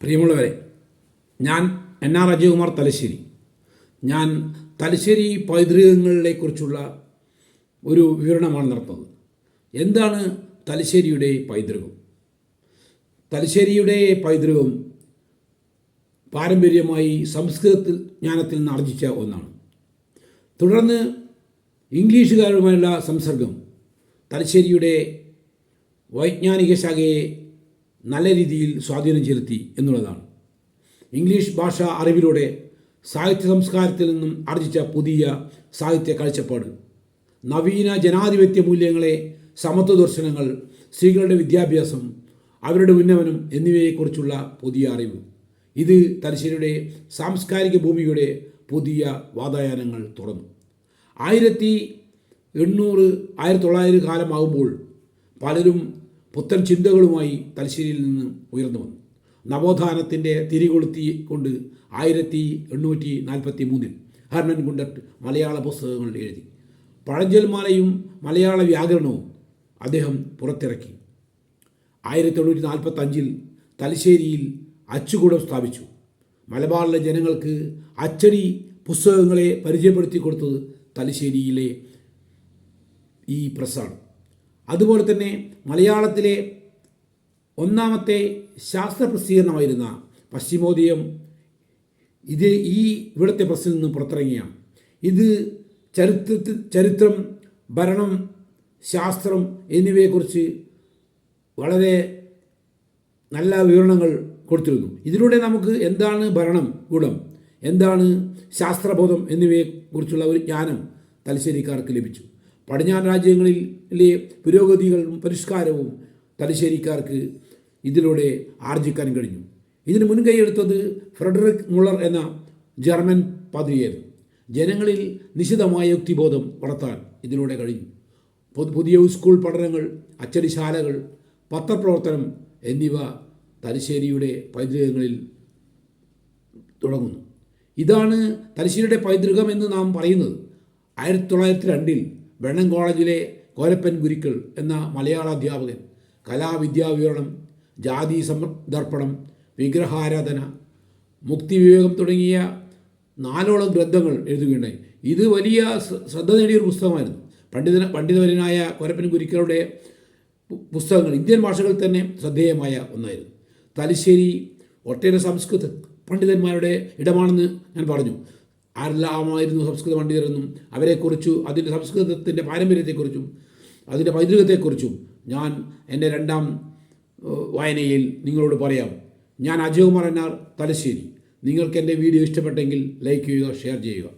പ്രിയമുള്ളവരെ ഞാൻ N R Ajayakumar Thalassery. ഞാൻ തലശ്ശേരി പൈതൃകങ്ങളെക്കുറിച്ചുള്ള ഒരു വിവരണമാണ് നടത്തുന്നത്. എന്താണ് തലശ്ശേരിയുടെ പൈതൃകം? തലശ്ശേരിയുടെ പൈതൃകം പാരമ്പര്യമായി സംസ്കൃതത്തിൽ ജ്ഞാനത്തിൽ നിന്ന് ആർജിച്ച ഒന്നാണ്. തുടർന്ന് ഇംഗ്ലീഷുകാരുമായുള്ള സംസർഗം തലശ്ശേരിയുടെ വൈജ്ഞാനിക ശാഖയെ നല്ല രീതിയിൽ സ്വാധീനം ചെലുത്തി എന്നുള്ളതാണ്. ഇംഗ്ലീഷ് ഭാഷ അറിവിലൂടെ സാഹിത്യ സംസ്കാരത്തിൽ നിന്നും ആർജിച്ച പുതിയ സാഹിത്യ കാഴ്ചപ്പാട്. നവീന ജനാധിപത്യ മൂല്യങ്ങളെ സമത്വ ദർശനങ്ങൾ സ്ത്രീകളുടെ വിദ്യാഭ്യാസം അവരുടെ ഉന്നമനം എന്നിവയെക്കുറിച്ചുള്ള പുതിയ അറിവ്. ഇത് തലശ്ശേരിയുടെ സാംസ്കാരിക ഭൂമിയുടെ പുതിയ വാതായനങ്ങൾ തുറന്നു. ആയിരത്തി എണ്ണൂറ് ആയിരത്തി തൊള്ളായിരം കാലമാകുമ്പോൾ പലരും പുത്തൻ ചിന്തകളുമായി തലശ്ശേരിയിൽ നിന്ന് ഉയർന്നു വന്നു. നവോത്ഥാനത്തിന്റെ തിരികൊളുത്തി കൊണ്ട് ആയിരത്തി എണ്ണൂറ്റി നാൽപ്പത്തി മൂന്നിൽ ഹർണൻ ഗുണ്ടട്ട് മലയാള പുസ്തകങ്ങൾ എഴുതി. പഴഞ്ചൽമാലയും മലയാള വ്യാകരണവും അദ്ദേഹം പുറത്തിറക്കി. ആയിരത്തി എണ്ണൂറ്റി നാൽപ്പത്തി അഞ്ചിൽ തലശ്ശേരിയിൽ അച്ചുകൂടം സ്ഥാപിച്ചു. മലബാറിലെ ജനങ്ങൾക്ക് അച്ചടി പുസ്തകങ്ങളെ പരിചയപ്പെടുത്തി കൊടുത്തത് തലശ്ശേരിയിലെ ഈ പ്രസ്സാണ് അതുപോലെ തന്നെ മലയാളത്തിലെ ഒന്നാമത്തെ ശാസ്ത്ര പ്രസിദ്ധീകരണമായിരുന്ന പശ്ചിമോദയം ഇത് ഈ ഇവിടുത്തെ പ്രസിൽ നിന്ന് പുറത്തിറങ്ങിയാണ്. ഇത് ചരിത്രത്തിൽ ചരിത്രം ഭരണം ശാസ്ത്രം എന്നിവയെക്കുറിച്ച് വളരെ നല്ല വിവരണങ്ങൾ കൊടുത്തിരുന്നു. ഇതിലൂടെ നമുക്ക് എന്താണ് ഭരണം ഗുണം എന്താണ് ശാസ്ത്രബോധം എന്നിവയെക്കുറിച്ചുള്ള ഒരു ജ്ഞാനം തലശ്ശേരിക്കാർക്ക് ലഭിച്ചു. പടിഞ്ഞാറ് രാജ്യങ്ങളിലെ പുരോഗതികളും പരിഷ്കാരവും തലശ്ശേരിക്കാർക്ക് ഇതിലൂടെ ആർജിക്കാൻ കഴിഞ്ഞു. ഇതിന് മുൻകൈയെടുത്തത് ഫ്രെഡറിക് മുള്ളർ എന്ന ജർമ്മൻ പദവിയായിരുന്നു ജനങ്ങളിൽ നിശിതമായ യുക്തിബോധം വളർത്താൻ ഇതിലൂടെ കഴിഞ്ഞു. പുതു പുതിയ സ്കൂൾ പഠനങ്ങൾ അച്ചടിശാലകൾ പത്രപ്രവർത്തനം എന്നിവ തലശ്ശേരിയുടെ പൈതൃകങ്ങളിൽ തുടങ്ങുന്നു. ഇതാണ് തലശ്ശേരിയുടെ പൈതൃകം എന്ന് നാം പറയുന്നത്. ആയിരത്തി തൊള്ളായിരത്തി രണ്ടിൽ വെണ്ണം കോളേജിലെ കോരപ്പൻ ഗുരുക്കൾ എന്ന മലയാള അധ്യാപകൻ കലാവിദ്യാവിവരണം ജാതി സമർപ്പണം വിഗ്രഹാരാധന മുക്തിവിവേകം തുടങ്ങിയ നാലോളം ഗ്രന്ഥങ്ങൾ എഴുതുകയുണ്ടായി. ഇത് വലിയ ശ്രദ്ധ നേടിയൊരു പുസ്തകമായിരുന്നു. പണ്ഡിത പണ്ഡിതവരനായ കോരപ്പൻ ഗുരുക്കളുടെ പുസ്തകങ്ങൾ ഇന്ത്യൻ ഭാഷകളിൽ തന്നെ ശ്രദ്ധേയമായ ഒന്നായിരുന്നു. തലശ്ശേരി ഒട്ടേറെ സംസ്കൃത പണ്ഡിതന്മാരുടെ ഇടമാണെന്ന് ഞാൻ പറഞ്ഞു. ആരെല്ലാമായിരുന്നു സംസ്കൃത പണ്ഡിതരെന്നും അവരെക്കുറിച്ചു അതിന്റെ സംസ്കൃതത്തിന്റെ പാരമ്പര്യത്തെക്കുറിച്ചും അതിന്റെ പൈതൃകത്തെക്കുറിച്ചും ഞാൻ എന്റെ രണ്ടാം വായനയിൽ നിങ്ങളോട് പറയാം. ഞാൻ അജയകുമാർ എന്നാർ തലശ്ശേരി. നിങ്ങൾക്ക് എന്റെ വീഡിയോ ഇഷ്ടപ്പെട്ടെങ്കിൽ ലൈക്ക് ചെയ്യുക ഷെയർ ചെയ്യുക.